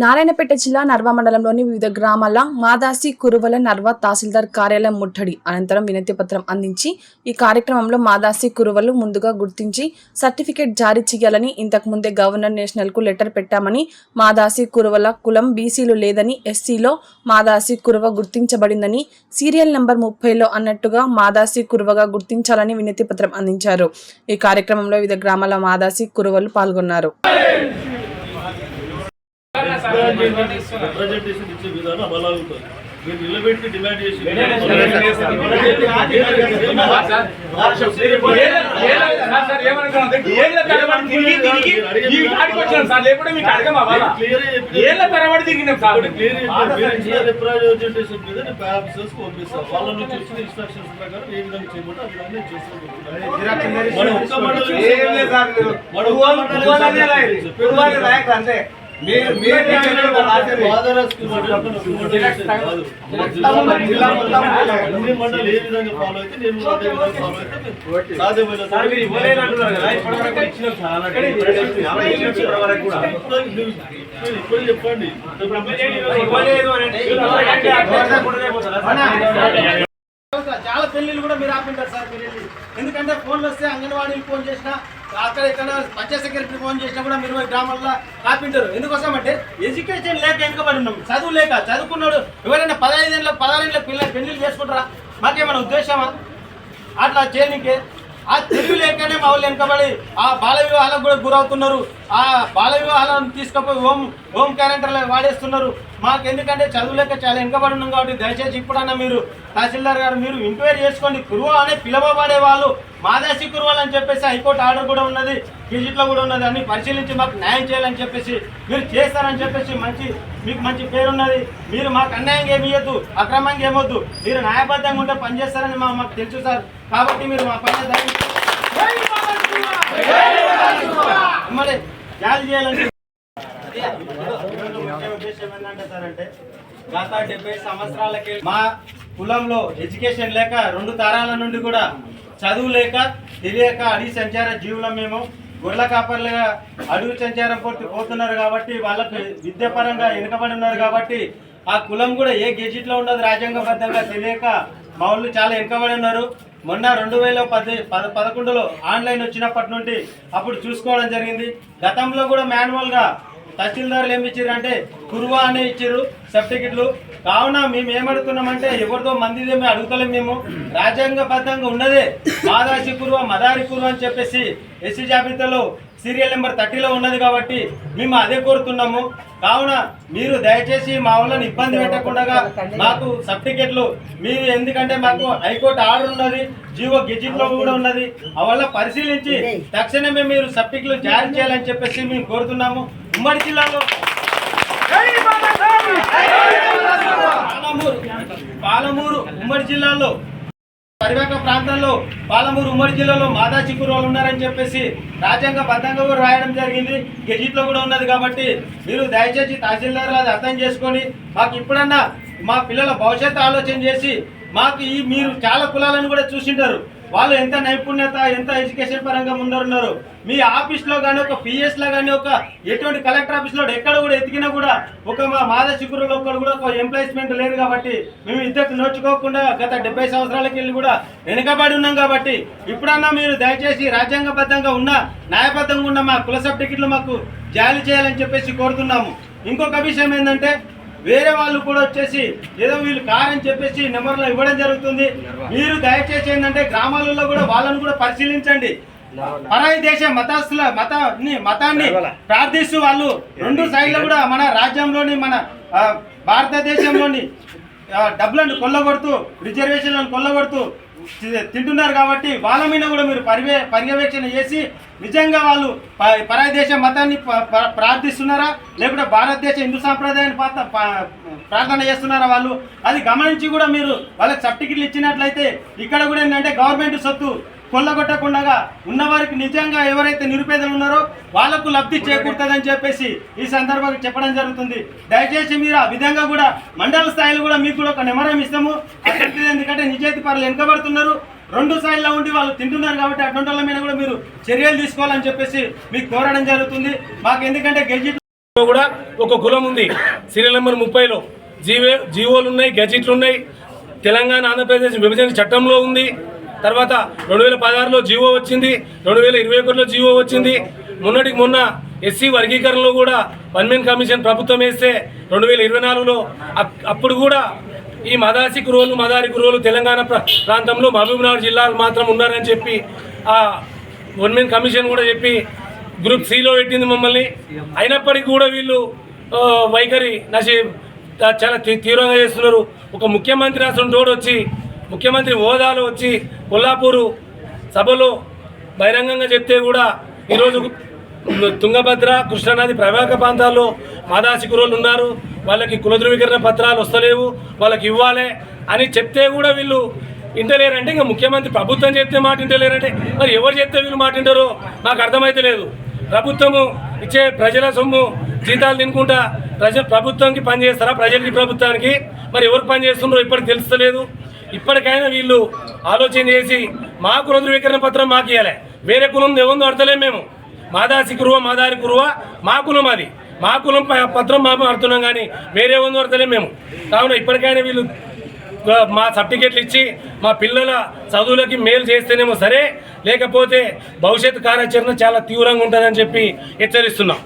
నారాయణపేట జిల్లా నర్వ మండలంలోని వివిధ గ్రామాల మాదాసి కురువల నర్వ తహసీల్దార్ కార్యాలయం ముట్టడి. అనంతరం వినతి పత్రం అందించి ఈ కార్యక్రమంలో మాదాసి కురువలు ముందుగా గుర్తించి సర్టిఫికేట్ జారీ చేయాలని ఇంతకు ముందే గవర్నర్ నేషనల్కు లెటర్ పెట్టామని మాదాసి కురువల కులం బీసీలు లేదని ఎస్సీలో మాదాసి కురువ గుర్తించబడిందని సీరియల్ నెంబర్ ముప్పైలో అన్నట్టుగా మాదాసి కురువగా గుర్తించాలని వినతి పత్రం అందించారు. ఈ కార్యక్రమంలో వివిధ గ్రామాల మాదాసి కురువలు పాల్గొన్నారు. రిప్రజెంటేషన్ ఇచ్చే విధానం అలా ఉంటుంది మీరు నిలబెట్టి డిమాండ్ చేసి రిప్రజెంటేషన్ మీద ఇన్స్ట్రక్షన్స్ ప్రకారం ఏ విధంగా చేయమంటే ఆ విధంగా మన ఒక్క మండలం. మన ఒక్క మండలం అంతే. జిల్లా మొత్తం అన్ని మండలి ఏ విధంగా ఫాలో అయితే నేను కూడా అదే విధంగా ఫాలో అయితే మీరు సాధ్యమైన సార్ మీరు ఇవ్వలేదు అంటున్నారు కదా ఇప్పటివరకు ఇచ్చినాం కూడా. ఇప్పుడు చెప్పండి ఇవ్వలేదు అంటే? చాలా పెళ్ళిళ్ళు కూడా మీరు ఆపింటారు సార్ మీరు ఎందుకంటే ఫోన్లు వస్తే అంగన్వాడీకి ఫోన్ చేసినా అక్కడ ఇక్కడ పంచాయత్ సెక్రటరీ ఫోన్ చేసినా కూడా మీరు గ్రామాల్లో ఆపింటారు ఎందుకోసం అంటే ఎడ్యుకేషన్ లేక వెనుకబడి ఉన్నాం. చదువు లేక చదువుకున్నాడు. ఎవరైనా పదహైదు ఏళ్ళ పదహారేళ్ళ పిల్లలు పెళ్ళి చేసుకుంటారా? మాకేమైనా ఉద్దేశమా? అట్లా చేయనికే. ఆ తెలివి లేకనే మా వాళ్ళు వెనకబడి ఆ బాల వివాహాలకు కూడా గురవుతున్నారు. ఆ బాల వివాహాలను తీసుకుపోయి హోమ్ హోమ్ క్యారెక్టర్లు వాడేస్తున్నారు. మాకు ఎందుకంటే చదువు లేక చాలా వెనకబడి ఉన్నాం కాబట్టి దయచేసి ఇప్పుడన్నా మీరు తహసీల్దార్ గారు మీరు ఎంక్వైరీ చేసుకోండి. కురువ అనే పిలవబడే వాళ్ళు మాదాసి కురువాలని చెప్పేసి హైకోర్టు ఆర్డర్ కూడా ఉన్నది. గెజిట్లో కూడా ఉన్నది అన్ని పరిశీలించి మాకు న్యాయం చేయాలని చెప్పేసి మీరు చేస్తారని చెప్పేసి మంచి మీకు మంచి పేరున్నది మీరు మాకు అన్యాయంగా ఏమి ఇవ్వద్దు అక్రమంగా ఏమొద్దు మీరు న్యాయబద్ధంగా ఉంటే పనిచేస్తారని మా మాకు తెలుసు సార్. కాబట్టి మీరు మా పని మరి జాలి చేయాలని ఉద్దేశం ఏంటంటే సార్ అంటే గత డెబ్బై సంవత్సరాలకి మా కులంలో ఎడ్యుకేషన్ లేక రెండు తరాల నుండి కూడా చదువు లేక తెలియక అడవి సంచార జీవులం మేము. గొర్రెల కాపర్లుగా అడవి సంచారం పోతు పోతున్నారు కాబట్టి వాళ్ళకి విద్యాపరంగా వెనుకబడి ఉన్నారు కాబట్టి ఆ కులం కూడా ఏ గెజిట్లో ఉండదు రాజ్యాంగబద్ధంగా తెలియక మా వాళ్ళు చాలా వెనుకబడి ఉన్నారు. మొన్న రెండు వేల పది పద పదకొండులో ఆన్లైన్ వచ్చినప్పటి నుండి అప్పుడు చూసుకోవడం జరిగింది. గతంలో కూడా మాన్యువల్గా తహసీల్దారులు ఏమి ఇచ్చారు అంటే కురువా అని ఇచ్చారు సర్టిఫికెట్లు. కావున మేము ఏమడుతున్నామంటే ఎవరితో మంది అడుగుతలేము మేము. రాజ్యాంగబద్ధంగా ఉన్నదే. మాదాసి కురువ మదారి కురువ అని చెప్పేసి ఎస్సీ జాబితాలో సీరియల్ నెంబర్ థర్టీలో ఉన్నది కాబట్టి మేము అదే కోరుతున్నాము. కావున మీరు దయచేసి మా వాళ్ళని ఇబ్బంది పెట్టకుండా మాకు సర్టిఫికెట్లు మీరు ఎందుకంటే మాకు హైకోర్టు ఆర్డర్ ఉన్నది జీవో గెజిట్లో కూడా ఉన్నది. అవల్ల పరిశీలించి తక్షణమే మీరు సర్టిఫికెట్లు జారీ చేయాలని చెప్పేసి మేము కోరుతున్నాము. ఉమ్మడి జిల్లాలో. పాలమూరు పాలమూరు ఉమ్మడి జిల్లాలో. పరివేక ప్రాంతంలో పాలమూరు ఉమ్మడి జిల్లాలో మాదా వాళ్ళు ఉన్నారని చెప్పేసి రాజ్యాంగ బద్దంగా కూడా రాయడం జరిగింది. గెజిట్లో కూడా ఉన్నది కాబట్టి మీరు దయచేసి తహసీల్దార్ అది అర్థం చేసుకొని మాకు ఇప్పుడన్నా మా పిల్లల భవిష్యత్తు ఆలోచన చేసి మాకు ఈ మీరు చాలా కులాలను కూడా చూసింటారు. వాళ్ళు ఎంత నైపుణ్యత ఎంత ఎడ్యుకేషన్ పరంగా ముందరున్నారు? మీ ఆఫీస్లో కానీ ఒక పిఎస్లో కానీ ఒక ఎటువంటి కలెక్టర్ ఆఫీస్లో ఎక్కడ కూడా ఎతికినా కూడా ఒక మా మాద శిఖరులో ఒకరు కూడా ఒక ఎంప్లాయ్మెంట్ లేదు కాబట్టి మేము ఇద్దరు నోచుకోకుండా గత డెబ్బై సంవత్సరాలకి వెళ్ళి కూడా వెనుకబడి ఉన్నాం కాబట్టి ఇప్పుడన్నా మీరు దయచేసి రాజ్యాంగబద్ధంగా ఉన్న న్యాయబద్ధంగా ఉన్న మా కుల సర్టిఫికెట్లు మాకు జారీ చేయాలని చెప్పేసి కోరుతున్నాము. ఇంకొక విషయం ఏంటంటే వేరే వాళ్ళు కూడా వచ్చేసి ఏదో వీళ్ళు కారని చెప్పేసి నెంబర్లో ఇవ్వడం జరుగుతుంది. మీరు దయచేసి ఏంటంటే గ్రామాలలో కూడా వాళ్ళని కూడా పరిశీలించండి. పరాయి దేశ మతస్థుల మతాన్ని మతాన్ని ప్రార్థిస్తూ వాళ్ళు రెండు సైడ్లు కూడా మన రాజ్యంలోని మన భారతదేశంలోని డబ్బులను కొల్లగొడుతూ రిజర్వేషన్లను కొల్లగొడుతూ తింటున్నారు కాబట్టి వాళ్ళ మీద కూడా మీరు పర్యవే పర్యవేక్షణ చేసి నిజంగా వాళ్ళు ప- పరాయి దేశ మతాన్ని ప- ప్రార్థిస్తున్నారా? లేకుంటే భారతదేశ హిందూ సాంప్రదాయాన్ని పాత్ర ప్రార్థన చేస్తున్నారా వాళ్ళు? అది గమనించి కూడా మీరు వాళ్ళకి సర్టిఫికెట్లు ఇచ్చినట్లయితే ఇక్కడ కూడా ఏంటంటే గవర్నమెంట్ సొత్తు కొల్లగొట్టకుండా ఉన్నవారికి నిజంగా ఎవరైతే నిరుపేదలు ఉన్నారో వాళ్ళకు లబ్ధి చేకూరుతుందని చెప్పేసి ఈ సందర్భంగా చెప్పడం జరుగుతుంది. దయచేసి మీరు ఆ విధంగా కూడా మండల స్థాయిలో కూడా మీకు కూడా ఒక నిమరం ఇస్తాము. ఎందుకంటే నిజాయితీ పరులు వెనుకబడుతున్నారు. రెండు స్థాయిలో ఉండి వాళ్ళు తింటున్నారు కాబట్టి అటువంటి వాళ్ళ మీద కూడా మీరు చర్యలు తీసుకోవాలని చెప్పేసి మీకు కోరడం జరుగుతుంది. మాకు ఎందుకంటే గెజిట్ కూడా ఒక కులం ఉంది. సీరియల్ నెంబర్ ముప్పైలో జీవే జీవోలు ఉన్నాయి గెజిట్లు ఉన్నాయి. తెలంగాణ ఆంధ్రప్రదేశ్ విభజన చట్టంలో ఉంది. తర్వాత రెండు వేల పదహారులో జీవో వచ్చింది రెండు వేల ఇరవై ఒకటిలో జీవో వచ్చింది. మొన్నటికి మొన్న ఎస్సీ వర్గీకరణలో కూడా వన్మెన్ కమిషన్ ప్రభుత్వం వేస్తే రెండు వేల ఇరవై నాలుగులో అప్- అప్పుడు కూడా ఈ మదాసి కురువులు మదారి కురువులు తెలంగాణ ప్రాంతంలో మహబూబ్నగర్ జిల్లాలు మాత్రం ఉన్నారని చెప్పి ఆ వన్మెన్ కమిషన్ కూడా చెప్పి గ్రూప్ సిలో పెట్టింది మమ్మల్ని. అయినప్పటికీ కూడా వీళ్ళు వైఖరి నశి చాలా తీ- తీవ్రంగా చేస్తున్నారు. ఒక ముఖ్యమంత్రి అసలు తోడు వచ్చి ముఖ్యమంత్రి హోదాలో వచ్చి కొల్లాపూరు సభలో బహిరంగంగా చెప్తే కూడా ఈరోజు తుంగభద్ర కృష్ణానది ప్రవాహక ప్రాంతాల్లో మాదాసి ఉన్నారు. వాళ్ళకి కుల ధృవీకరణ పత్రాలు వస్తలేవు. వాళ్ళకి ఇవ్వాలి అని చెప్తే కూడా వీళ్ళు ఇంటలేరంటే ఇంకా ముఖ్యమంత్రి ప్రభుత్వం చెప్తే మాట ఇంటలేరంటే మరి ఎవరు చెప్తే వీళ్ళు మాట వింటారో నాకు అర్థమైతే లేదు. ప్రభుత్వము ఇచ్చే ప్రజల సొమ్ము జీతాలు తినుకుంటా ప్రజ ప్రభుత్వానికి పనిచేస్తారా? ప్రజలకి ప్రభుత్వానికి మరి ఎవరు పని చేస్తున్నారో ఇప్పటికి తెలుస్తలేదు. ఇప్పటికైనా వీళ్ళు ఆలోచన చేసి మాకు రుద్రవీకరణ పత్రం మాకు ఇవ్వాలి వేరే కులం ఎవరిని అడతలేము మేము. మాదాసి కురువ మాదారి కురువ మా కులం అది. మా కులం ప- పత్రం మా అడుతున్నాం కానీ వేరే ఉంది అడతలేము మేము. కావున ఇప్పటికైనా వీళ్ళు మా సర్టిఫికెట్లు ఇచ్చి మా పిల్లల చదువులకి మేలు చేస్తేనేమో సరే లేకపోతే భవిష్యత్ కార్యాచరణ చాలా తీవ్రంగా ఉంటుందని చెప్పి హెచ్చరిస్తున్నాం.